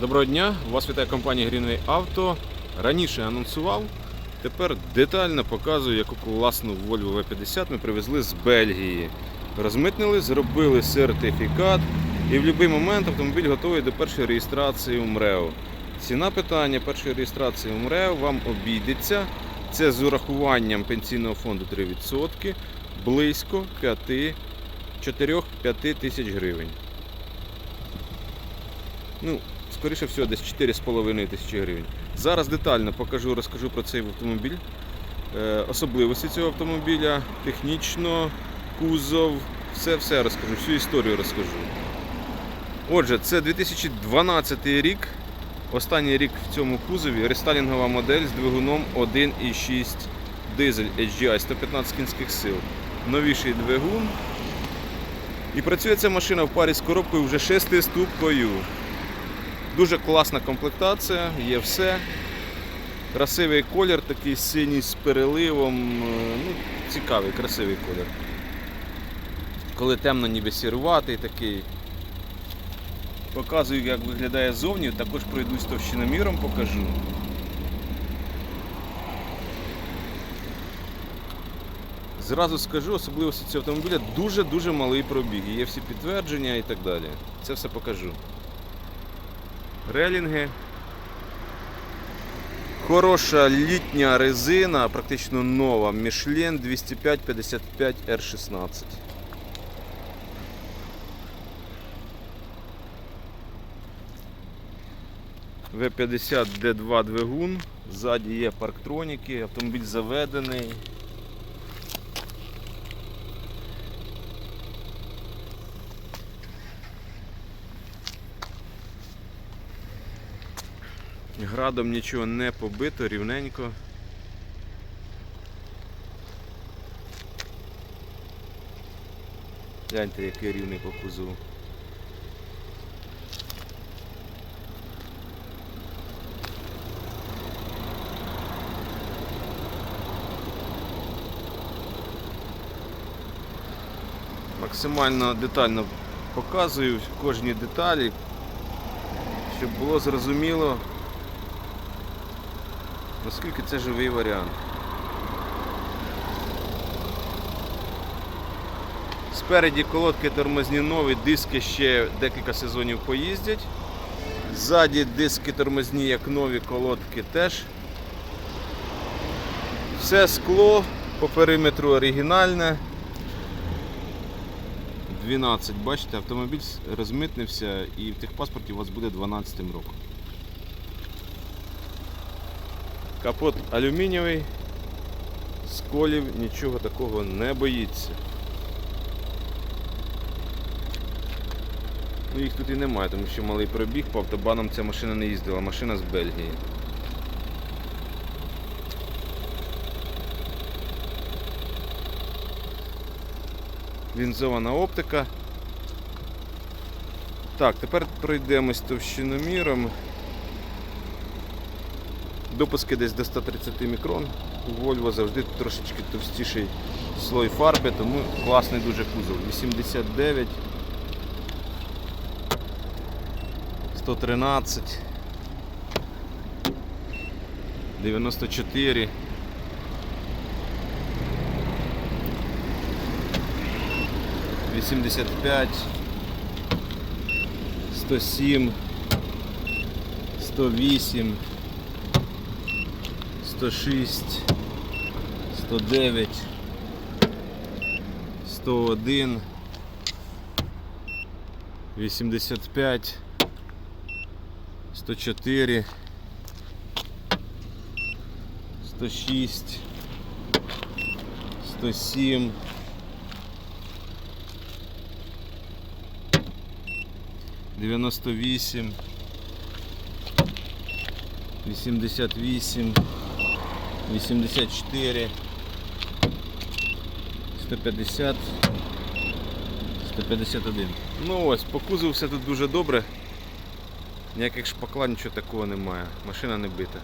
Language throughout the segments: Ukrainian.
Доброго дня! Вас вітає компанія Greenway Auto. Раніше анонсував, тепер детально показую, яку класну Volvo V50 ми привезли з Бельгії. Розмитнили, зробили сертифікат і в будь-який момент автомобіль готовий до першої реєстрації у МРЕО. Ціна питання першої реєстрації у МРЕО вам обійдеться. Це з урахуванням пенсійного фонду 3%, близько 4-5 тисяч гривень. Ну, скоріше всього, десь 4,5 тисячі гривень. Зараз детально покажу, розкажу про цей автомобіль, е, особливості цього автомобіля, технічно, кузов, все-все розкажу, всю історію розкажу. Отже, це 2012 рік. Останній рік в цьому кузові рестайлінгова модель з двигуном 1,6 дизель HDI 115 кінських сил. Новіший двигун. І працює ця машина в парі з коробкою вже 6 ступкою. Дуже класна комплектація, є все. Красивий колір, такий синій з переливом. е, Ну, цікавий, красивий колір. Коли темно, ніби сіруватий такий. Показую, як виглядає ззовні, також пройдусь товщиноміром, покажу. Зразу скажу, особливості цього автомобіля дуже-дуже малий пробіг. Є всі підтвердження і так далі. Це все покажу. Релінги. Хороша літня резина, практично нова. Michelin 205-55 R16. В50 D2 двигун. Ззаді є парктроніки, автомобіль заведений. Градом нічого не побито, рівненько. Гляньте, який рівний по кузову. Максимально детально показую кожні деталі, щоб було зрозуміло, наскільки це живий варіант. Спереді колодки тормозні нові, диски ще декілька сезонів поїздять. Ззаді диски тормозні, як нові колодки теж. Все скло по периметру оригінальне. 12, бачите, автомобіль розмитнився і в техпаспорті у вас буде 12 роком. Капот алюмінієвий, сколів, нічого такого не боїться. Ну, їх тут і немає, тому що малий пробіг, по автобанам ця машина не їздила, машина з Бельгії. Лінзована оптика. Так, тепер пройдемось товщиноміром. Допуски десь до 130 мікрон. У Volvo завжди трошечки товстіший слой фарби, тому класний дуже кузов. 89, 113, 94. Вісімдесят п'ять, сто сім, сто вісім, сто шість, сто дев'ять, сто один, вісімдесят п'ять, сто чотири, сто шість, сто сім. 98, 88, 84, 150, 151. Ну ось, по кузову все тут дуже добре. Ніяких шпакла, нічого такого немає. Машина не бита.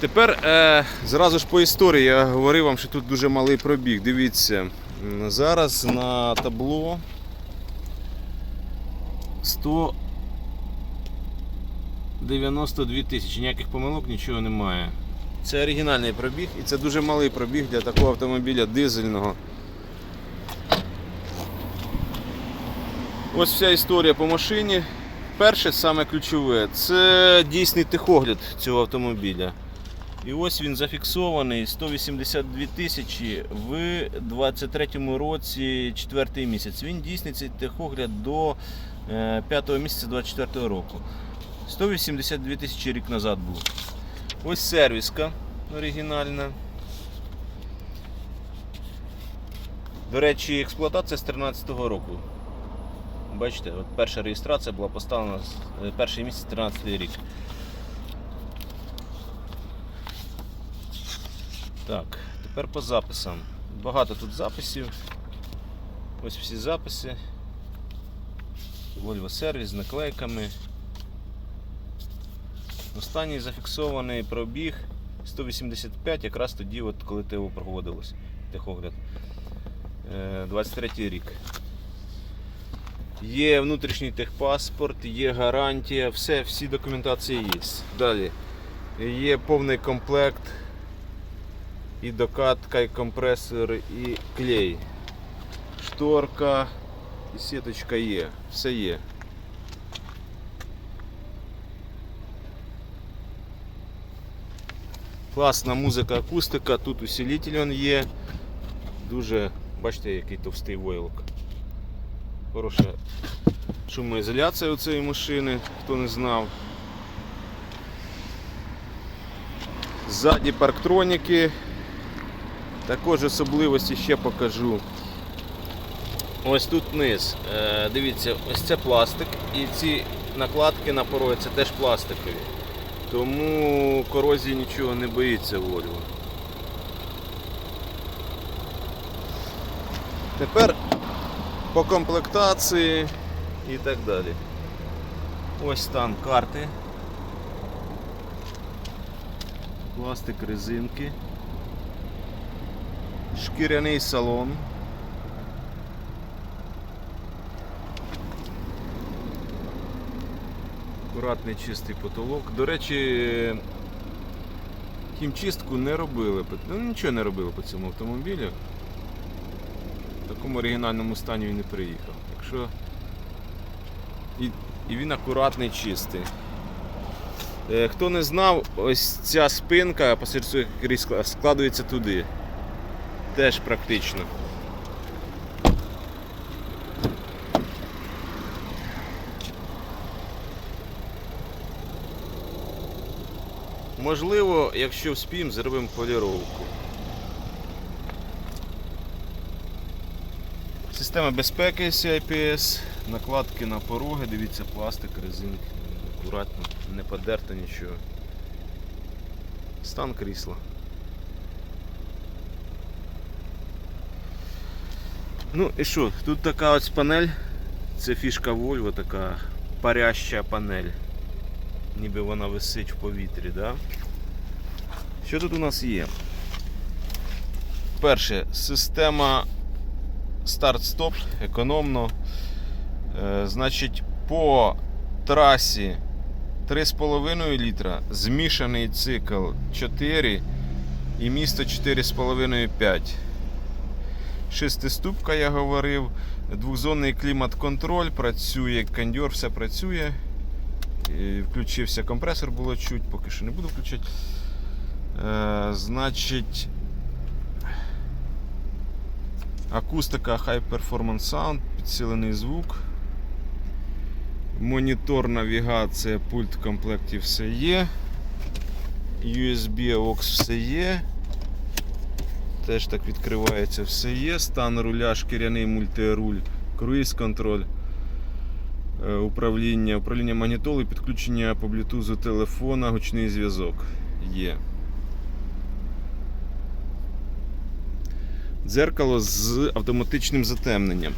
Тепер е, зразу ж по історії я говорив вам, що тут дуже малий пробіг. Дивіться, зараз на табло 100 92 тисячі, ніяких помилок, нічого немає. Це оригінальний пробіг і це дуже малий пробіг для такого автомобіля дизельного. Ось вся історія по машині. Перше, саме ключове, це дійсний техогляд цього автомобіля. І ось він зафіксований 182 тисячі в 23-му році, 4 місяць. Він дійсний цей техогляд до 5 місяця 24 року. 182 тисячі рік назад був. Ось сервіска оригінальна. До речі, експлуатація з 13-го року. Бачите, от перша реєстрація була поставлена е, перший місяць 13 рік. Так, тепер по записам. Багато тут записів. Ось всі записи. Volvo сервіс з наклейками. Останній зафіксований пробіг 185, якраз тоді, от, коли ТО проводилось, техогляд. Е, 23 рік. Є внутрішній техпаспорт, є гарантія, все, всі документації є. Далі. Є повний комплект, і докатка, і компресор, і клей. Шторка і сіточка є. Все є. Класна музика, акустика, тут усилитель он є. Дуже, бачите, який товстий войлок. Хороша шумоізоляція у цієї машини, хто не знав. Ззаді парктроніки. Також особливості ще покажу. Ось тут низ. Е, Дивіться, ось це пластик і ці накладки на пороги це теж пластикові. Тому корозії нічого не боїться Volvo. Тепер по комплектації і так далі. Ось стан карти. Пластик резинки. Шкіряний салон. Акуратний чистий потолок. До речі, хімчистку не робили. Ну, нічого не робили по цьому автомобілю. В такому оригінальному стані він не приїхав. Так що і, і він акуратний, чистий. Е, Хто не знав, ось ця спинка пасажирського крісла складується туди. Теж практично. Можливо, якщо вспіємо, зробимо поліровку. Система безпеки CIPS, накладки на пороги, дивіться, пластик, резинки, акуратно, не подерто нічого. Стан крісла. Ну і що, тут така ось панель, це фішка Volvo, така паряща панель. Ніби вона висить в повітрі, да? Що тут у нас є? Перше, система старт-стоп, економно. Е, значить, по трасі 3,5 літра, змішаний цикл 4 і місто 4,5-5. Шестиступка, я говорив, двохзонний клімат-контроль, працює кондьор, все працює. Включився компресор, було чуть, поки що не буду включати. Е, значить, акустика High Performance Sound, підсилений звук. Монітор, навігація, пульт в комплекті все є. USB AUX все є. Теж так відкривається, все є. Стан руля, шкіряний мультируль, круїз контроль. Е, Управління, управління магнітоли, підключення по блютузу телефона, гучний зв'язок є. Дзеркало з автоматичним затемненням.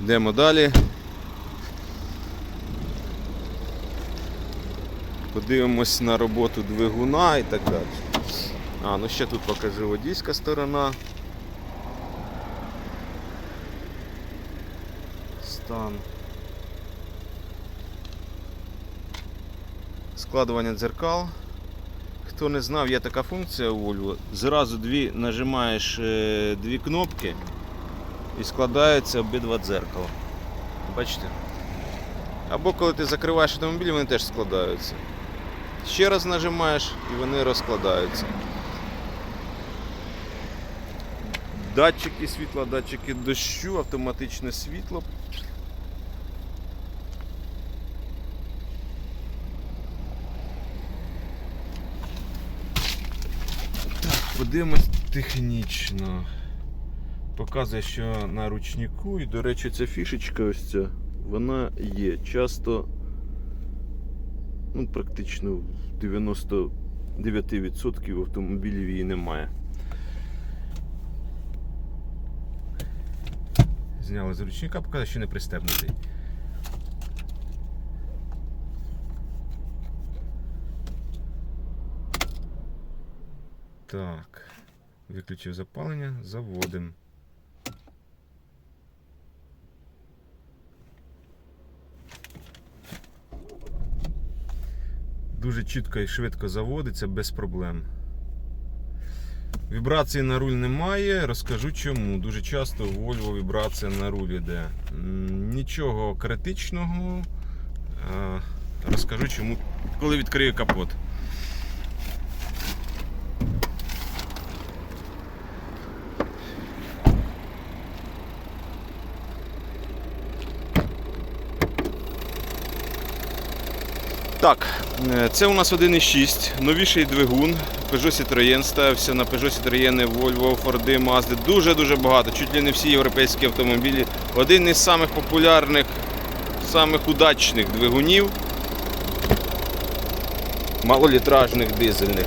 Йдемо далі. Подивимось на роботу двигуна і так далі. А, ну ще тут покажу водійська сторона. Стан. складування дзеркал. Хто не знав, є така функція у Volvo. Зразу дві нажимаєш е, дві кнопки і складаються обидва дзеркала. Бачите? Або коли ти закриваєш автомобіль, вони теж складаються. Ще раз нажимаєш і вони розкладаються. Датчики світла, датчики дощу, автоматичне світло. Подивимось технічно. Показує, що на ручнику, і, до речі, ця фішечка ось ця, вона є. Часто, ну, практично в 99% автомобілів її немає. Зняли з ручника, показує, що не пристебнутий. Так, виключив запалення, заводимо. Дуже чітко і швидко заводиться без проблем. Вібрації на руль немає, розкажу чому. Дуже часто у Volvo вібрація на руль іде. Нічого критичного. Розкажу чому, коли відкрию капот. Так, е, це у нас 1.6, новіший двигун. Peugeot Citroën ставився на Peugeot Citroën, Volvo, Ford, Mazda. Дуже-дуже багато, чуть ли не всі європейські автомобілі. Один із самих популярних, самих удачних двигунів. Малолітражних дизельних.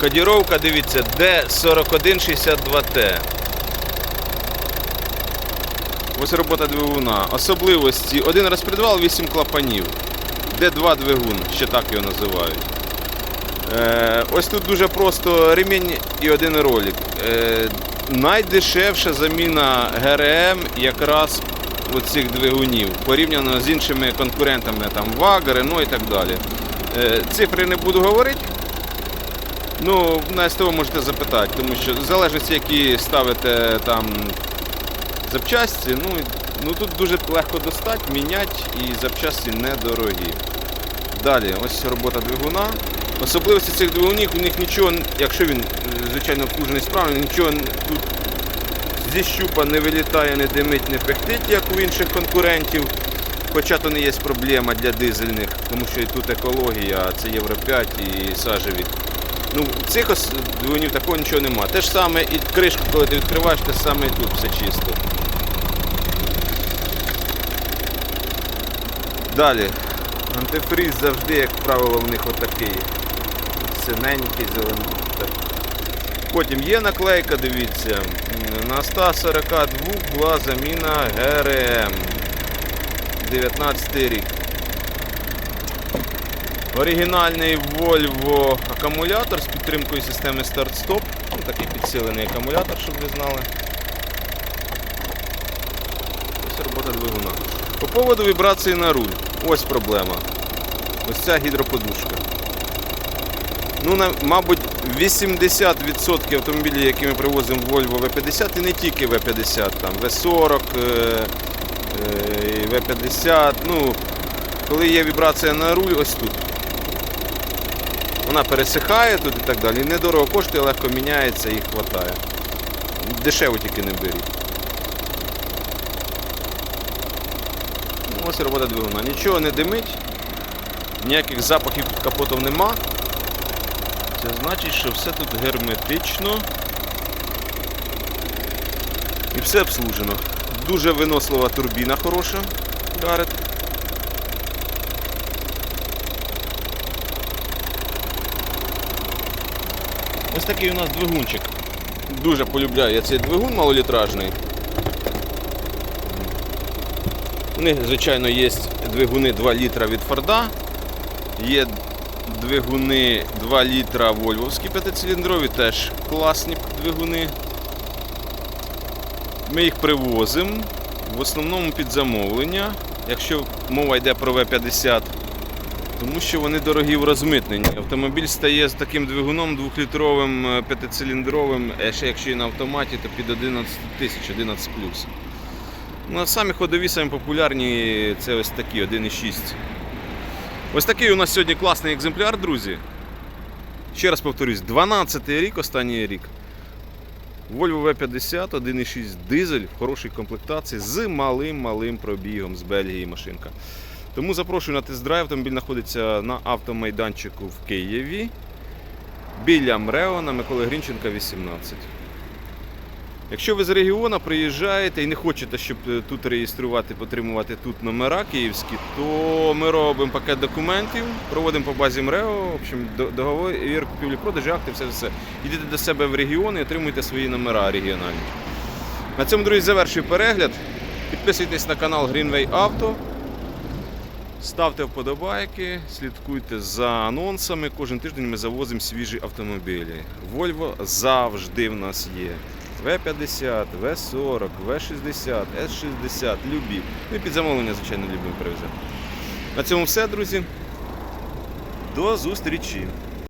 Кодіровка, дивіться, D4162T. Ось робота двигуна. Особливості. Один розпредвал, 8 клапанів. Д2 двигун, ще так його називають. Е, ось тут дуже просто ремінь і один ролик. Е, найдешевша заміна ГРМ якраз оцих двигунів порівняно з іншими конкурентами, там ВАГ, Рено і так далі. Е, цифри не буду говорити. Ну, на СТО можете запитати, тому що в залежності, які ставите там запчасті, ну, ну тут дуже легко достати, міняти і запчасті недорогі. Далі, ось робота двигуна. Особливості цих двигунів, у них нічого, якщо він, звичайно, вкружений справно, нічого тут зі щупа не вилітає, не димить, не пехтить, як у інших конкурентів. Хоча то не є проблема для дизельних, тому що і тут екологія, а це Євро 5 і сажеві. Ну, цих двигунів такого нічого нема. Те ж саме і кришку, коли ти відкриваєш, те саме і тут все чисто. Далі. Антифріз завжди, як правило, в них отакий. Синенький, зелений. Потім є наклейка, дивіться. На 142 була заміна ГРМ. 19 рік. Оригінальний Volvo акумулятор з підтримкою системи старт-стоп. Ну, такий підсилений акумулятор, щоб ви знали. Ось робота двигуна. По поводу вібрації на руль. Ось проблема. Ось ця гідроподушка. Ну, на, мабуть, 80% автомобілів, які ми привозимо в Volvo V50, і не тільки V50, там V40, е, е, V50. Ну, коли є вібрація на руль, ось тут. Вона пересихає тут і так далі. Недорого коштує, легко міняється і хватає. Дешево тільки не беріть. Ось робота двигуна. Нічого не димить, ніяких запахів під капотом нема. Це значить, що все тут герметично. І все обслужено. Дуже винослива турбіна хороша. Гарет. Ось такий у нас двигунчик. Дуже полюбляю я цей двигун малолітражний. У них, звичайно, є двигуни 2 літра від Форда. Є двигуни 2 літра вольвовські 5-циліндрові, теж класні двигуни. Ми їх привозимо в основному під замовлення, якщо мова йде про В-50, тому що вони дорогі в розмитненні. Автомобіль стає з таким двигуном двохлітровим, е, п'ятициліндровим, а ще якщо і на автоматі, то під 11 тисяч, 11 плюс. Ну, самі ходові, самі популярні це ось такі 1,6. Ось такий у нас сьогодні класний екземпляр, друзі. Ще раз повторюсь, 12 й рік, останній рік. Volvo V50, 1,6 дизель в хорошій комплектації з малим-малим пробігом з Бельгії машинка. Тому запрошую на тест-драйв. Автомобіль знаходиться на автомайданчику в Києві біля МРЕО на Миколи Грінченка 18. Якщо ви з регіону приїжджаєте і не хочете, щоб е, тут реєструвати, отримувати тут номера київські, то ми робимо пакет документів, проводимо по базі МРЕО, в общем, договір купівлі продажі, акти, все все. Йдете до себе в регіон і отримуєте свої номера регіональні. На цьому, друзі, завершую перегляд. Підписуйтесь на канал Greenway Auto. Ставте вподобайки, слідкуйте за анонсами. Кожен тиждень ми завозимо свіжі автомобілі. Volvo завжди в нас є. В50, В40, В60, С60, любі. Ну і під замовлення, звичайно, любимо привезти. На цьому все, друзі. До зустрічі!